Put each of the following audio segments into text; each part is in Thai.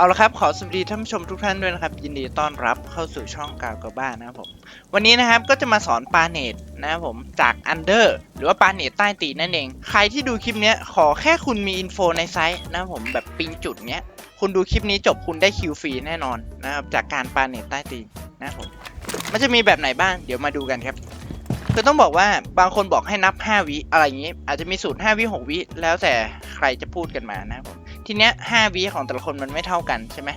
เอาละครับขอสวัสดีท่านผู้ชมทุกท่านด้วยนะครับ ยินดีต้อนรับเข้าสู่ช่องกาวกาบ้านะครับผมวันนี้นะครับก็จะมาสอนปาเนตนะครับผมจากอันเดอร์หรือว่าปาเนตใต้ตีนั่นเอง ใครที่ดูคลิปนี้ขอแค่คุณมีอินโฟในไซต์นะครับผมแบบปิงจุดเนี้ย คุณดูคลิปนี้จบคุณได้คิวฟรีแน่นอนนะครับจากการปาเนตใต้ตีนะครับผมมันจะมีแบบไหนบ้างเดี๋ยวมาดูกันครับ คือต้องบอกว่าบางคนบอกให้นับ 5 วิอะไรอย่างนี้ อาจจะมีสูตร 5 วิ 6 วิ แล้วแต่ใครจะพูดกันมานะครับผมทีเนี้ย 5 วิของแต่ละคนมันไม่เท่ากันใช่ไหม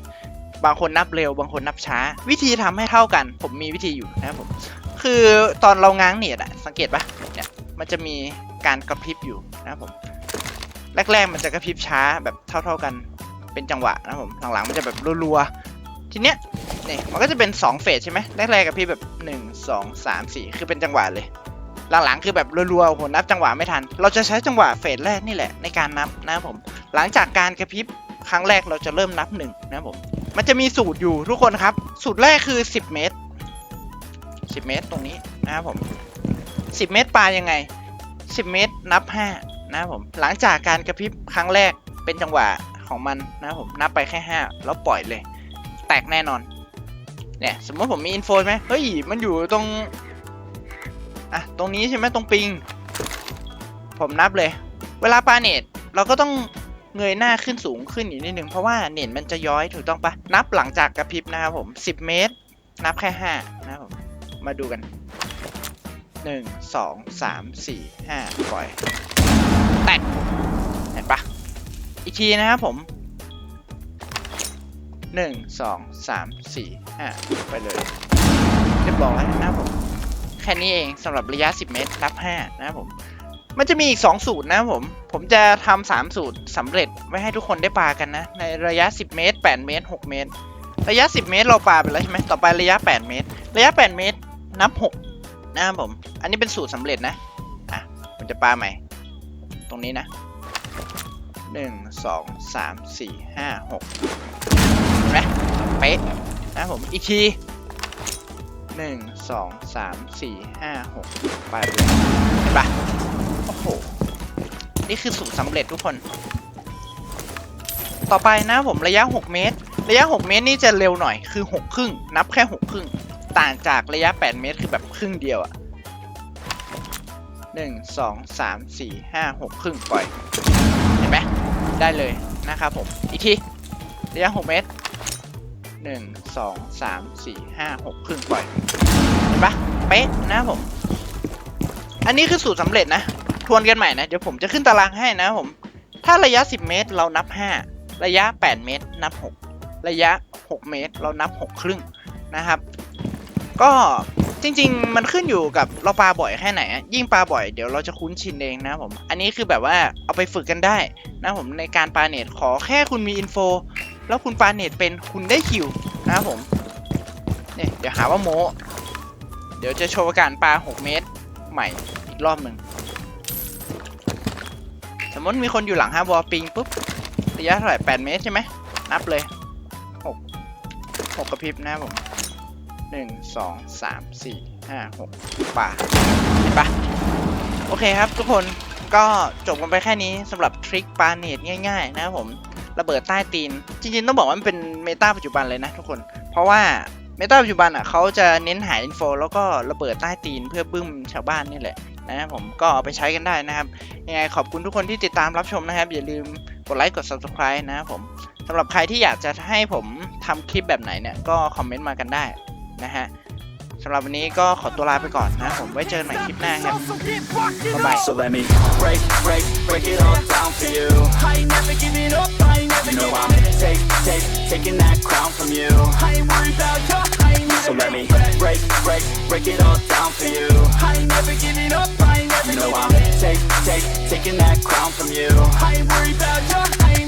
บางคนนับเร็ว บางคนนับช้า วิธีทำให้เท่ากัน ผมมีวิธีอยู่นะครับผมคือตอนเราง้างเน็ตอะสังเกตปะเนี่ยมันจะมีการกระพริบอยู่นะครับผมแรกๆมันจะกระพริบช้าแบบเท่า ๆกันเป็นจังหวะนะครับผมหลังๆมันจะแบบรัวๆทีเนี้ย นี่มันก็จะเป็น 2 เฟสใช่ไหมแรกๆกับพี่แบบ 1 2 3 4 คือเป็นจังหวะเลย หลังๆคือแบบรัวๆโอ้โหนับจังหวะไม่ทัน เราจะใช้จังหวะเฟสแรกนี่แหละในการนับนะครับผม หลังจากการกระพริบครั้งแรกเราจะเริ่มนับหนึ่งนะครับผม มันจะมีสูตรอยู่ทุกคนครับ สูตรแรกคือ 10 เมตร 10 เมตรตรงนี้นะครับผม 10 เมตรปลายังไง 10 เมตรนับ 5 นะครับผม หลังจากการกระพริบครั้งแรกเป็นจังหวะของมันนะครับผม นับไปแค่ 5 แล้วปล่อยเลย แตกแน่นอน เนี่ยสมมติผมมีอินโฟไหมเฮ้ยมันอยู่ตรงอะตรงนี้ใช่ไหมตรงปิง ผมนับเลย เวลาปาเน็ตเราก็ต้องเงยหน้าขึ้นสูงขึ้นอีกนิดนึงเพราะว่าเน็ตมันจะย้อยถูกต้องปะนับหลังจากกระพริบนะครับผม 10 เมตร นับแค่ 5 นะครับผมมาดูกัน 1 2 3 4 5 ปล่อยแตกเห็นปะอีกทีนะครับผม หนึ่งสองสามสี่ห้าไปเลย เรียบร้อยนะครับผมแค่นี้เองสำหรับระยะ 10 เมตรนับ 5 นะครับผม มันจะมีอีก 2 สูตรนะผม ผมจะทำสามสูตรสำเร็จไว้ให้ทุกคนได้ปลากันนะ ในระยะ 10 เมตร 8 เมตร 6 เมตร ระยะ 10 เมตรเราปลาไปแล้วใช่ไหมต่อไประยะ 8 เมตร ระยะ 8 เมตรนับ 6 นะครับผม อันนี้เป็นสูตรสำเร็จนะ อะผมจะปลาใหม่ ตรงนี้นะ 1 2 3 4 5 6เห็น ไหมเป๊ะนะครับผม อีกทีหนึ่งสองสามสี่ห้าหกไปเลยเห็นปะโอ้โห นี่คือสูตรสำเร็จทุกคน ต่อไปนะผมระยะ 6 เมตร ระยะ 6 เมตรนี่จะเร็วหน่อยคือ6ครึ่ง นับแค่6ครึ่ง ต่างจากระยะ 8 เมตรคือแบบครึ่งเดียวอะหนึ่งสองสามสี่ห้าหกครึ่งปล่อย เห็นไหมได้เลยนะครับผม อีกที ระยะ 6 เมตร 1 2 3 4 5 6ครึ่งปล่อยเห็นปะเป๊ะนะผม อันนี้คือสูตรสำเร็จนะ ทวนกันใหม่นะ เดี๋ยวผมจะขึ้นตารางให้นะผม ถ้าระยะ 10 เมตรเรานับ 5 ระยะ 8 เมตร นับ 6 ระยะ 6 เมตร เรานับ 6 ครึ่งนะครับ ก็จริง ๆ มันขึ้นอยู่กับเราปลาบ่อยแค่ไหน ยิ่งปลาบ่อยเดี๋ยวเราจะคุ้นชินเองนะผม อันนี้คือแบบว่าเอาไปฝึกกันได้นะผมในการปลาเน็ตขอแค่คุณมีอินโฟ แล้วคุณปาเนตเป็นคุณได้คิวนะครับผมเนี่ยเดี๋ยวหาว่าโมเดี๋ยวจะโชว์การปลา 6 เมตรใหม่อีกรอบหนึ่งสมมติมีคนอยู่หลัง5วอลปิงปุ๊บระยะเท่าไหร่ 8 เมตรใช่ไหมนับเลย 6 6 กระพริบนะครับผม 1 2 3 4 5 6ป่าเห็นปะโอเคครับทุกคนก็จบกันไปแค่นี้สำหรับทริคปาเนตง่าย ๆ นะครับผม ระเบิดใต้ตีน จริงๆ ต้องบอกว่ามันเป็นเมตาปัจจุบันเลยนะทุกคน เพราะว่าเมตาปัจจุบันอะเขาจะเน้นหาอินโฟแล้วก็ระเบิดใต้ตีนเพื่อบึ้มชาวบ้านนี่แหละนะครับผมก็เอาไปใช้กันได้นะครับยังไงขอบคุณทุกคนที่ติดตามรับชมนะครับ อย่าลืมกดไลค์กด subscribe นะครับผมสำหรับใครที่อยากจะให้ผมทำคลิปแบบไหนเนี่ยก็คอมเมนต์มากันได้นะฮะสำหรับวันนี้ก็ขอตัวลาไปก่อนนะผมไว้เจอกันใหม่คลิปหน้าครับบ๊ายบาย So let me break, break, break it all down for you. Break, it all down for you. I ain't never giving up, I ain't never You know giving I'm take, take, taking that crown from you. I ain't worried about you, I ain't